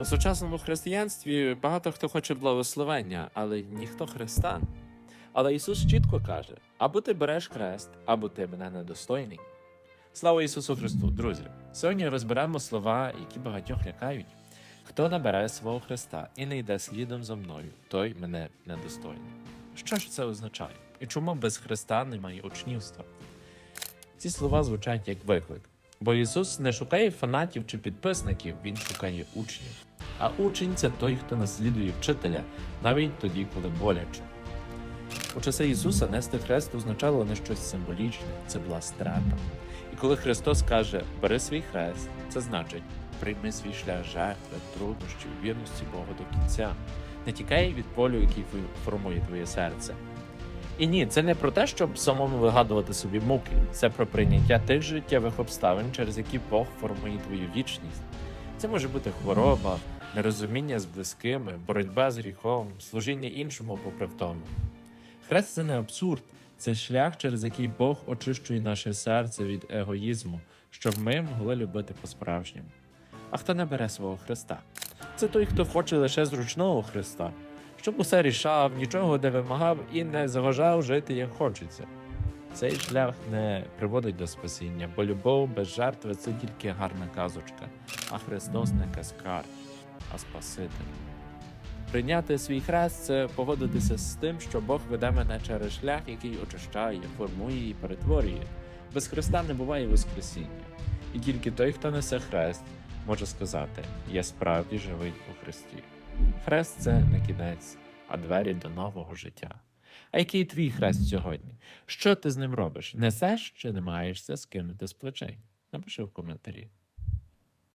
У сучасному християнстві багато хто хоче благословення, але ніхто християн. Але Ісус чітко каже: або ти береш хрест, або ти мене недостойний. Слава Ісусу Христу, друзі! Сьогодні розберемо слова, які багатьох лякають. Хто набере свого Христа і не йде слідом за мною, той мене недостойний. Що ж це означає? І чому без Христа немає учнівства? Ці слова звучать як виклик. Бо Ісус не шукає фанатів чи підписників, Він шукає учнів. А учень це той, хто наслідує вчителя, навіть тоді, коли боляче. У часи Ісуса нести хрест означало не щось символічне, це була страта. І коли Христос каже бери свій хрест, це значить прийми свій шлях жертви, труднощів, вірності Богу до кінця. Не тікай від полю, який формує твоє серце. І ні, це не про те, щоб самому вигадувати собі муки, це про прийняття тих життєвих обставин, через які Бог формує твою вічність. Це може бути хвороба, нерозуміння з близькими, боротьба з гріхом, служіння іншому попри втому. Хрест це не абсурд, це шлях, через який Бог очищує наше серце від егоїзму, щоб ми могли любити по-справжньому. А хто не бере свого Христа? Це той, хто хоче лише зручного Христа, щоб усе рішав, нічого не вимагав і не заважав жити як хочеться. Цей шлях не приводить до спасіння, бо любов без жертви це тільки гарна казочка, а Христос не каскар, а Спаситель. Прийняти свій хрест це погодитися з тим, що Бог веде мене через шлях, який очищає, формує і перетворює. Без Христа не буває Воскресіння. І тільки той, хто несе хрест, може сказати: Я справді живий у Христі. Хрест це не кінець, а двері до нового життя. А який твій хрест сьогодні? Що ти з ним робиш? Несеш чи не маєшся скинути з плечей? Напиши в коментарі.